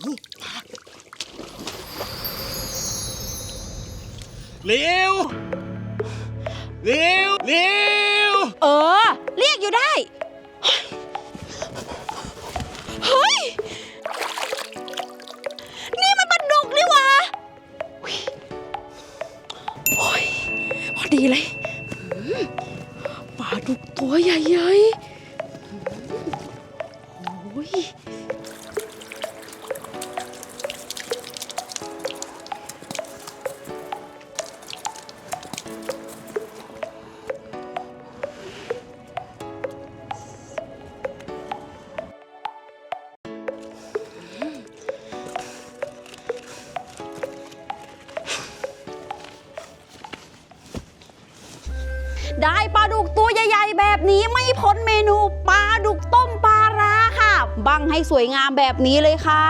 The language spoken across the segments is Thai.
เร็วเร็วเร็วเออ เรียกอยู่ได้ เฮ้ย นี่มันปลาดุกนี่หวะโอ้ยพอดีเลยปลาดุกตัวใหญ่ๆโอ้ย ได้ปลาดุกตัวใหญ่ๆ แบบนี้ไม่พ้นเมนูปลาดุกต้มปลาร้าค่ะ บังให้สวยงามแบบนี้เลยค่ะ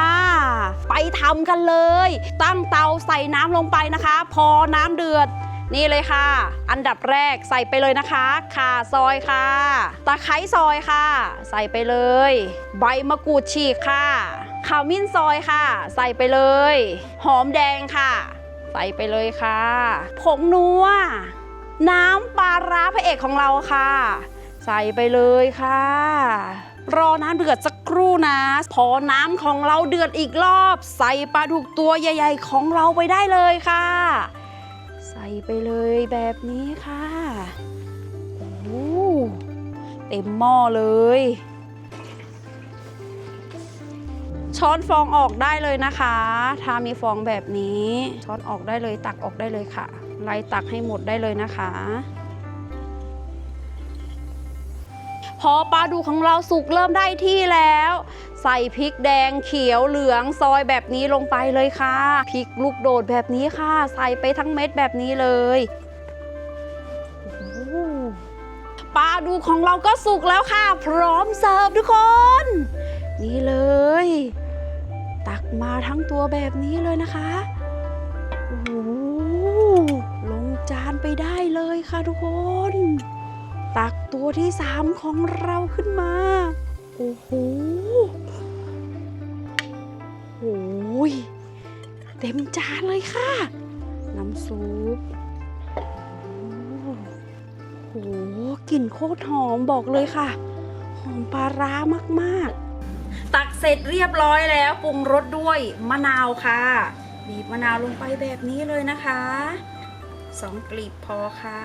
ไปทำกันเลย ตั้งเตาใส่น้ำลงไปนะคะ พอน้ำเดือดนี่เลยค่ะ อันดับแรกใส่ไปเลยนะคะ ข่าซอยค่ะ ตะไคร้ซอยค่ะ ใส่ไปเลย ใบมะกรูดฉีกค่ะขมิ้นซอยค่ะ ใส่ไปเลย หอมแดงค่ะ ใส่ไปเลยค่ะ ผงนัว น้ำปลาร้าพระเอกของเราค่ะ ใส่ไปเลยค่ะ รอน้ำเดือดสักครู่นะ พอน้ำของเราเดือดอีกรอบ ใส่ปลาดุกตัวใหญ่ ๆ ของเราไปได้เลยค่ะ ใส่ไปเลยแบบนี้ค่ะโอ้เต็มหม้อเลย ช้อนฟองออกได้เลยนะคะ ถ้ามีฟองแบบนี้ ช้อนออกได้เลยตักออกได้เลยค่ะ ไล่ตักให้หมดได้เลยนะคะ พอปลาดูของเราสุกเริ่มได้ที่แล้ว ใส่พริกแดงเขียวเหลืองซอยแบบนี้ลงไปเลยค่ะพริกลูกโดดแบบนี้ค่ะ ใส่ไปทั้งเม็ดแบบนี้เลยปลาดูของเราก็สุกแล้วค่ะ พร้อมเสิร์ฟทุกคน นี่เลย ตักมาทั้งตัวแบบนี้เลยนะคะโอ้โหลงจานไปได้เลยค่ะทุกคน ตักตัวที่สามของเราขึ้นมา โอ้โหโอ้ยเต็มจานเลยค่ะ น้ำซุปโอ้โหกลิ่นโคตรหอมบอกเลยค่ะ หอมปลาร้ามากๆตัก เสร็จเรียบร้อยแล้วปรุงรสด้วยมะนาวค่ะบีบมะนาวลงไปแบบนี้เลยนะคะสองกลีบพอค่ะ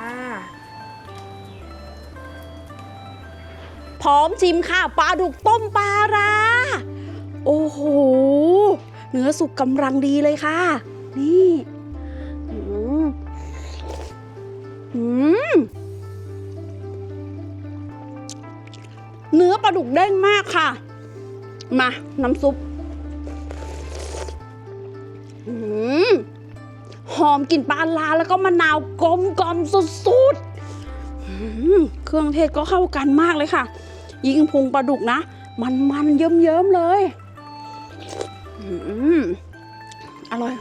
พร้อมชิมค่ะปลาดุกต้มปลาร้าโอ้โห เนื้อสุกกำลังดีเลยค่ะ นี่อืมอืมเนื้อปลาดุกเด้งมากค่ะ มาน้ำซุปหอมกลิ่นปลาลาแล้วก็มะนาวกลมกลมสุดๆเครื่องเทศก็เข้ากันมากเลยค่ะ ยิ่งพุงปลาดุกนะ มันมันๆเยิ้มๆเลยอร่อย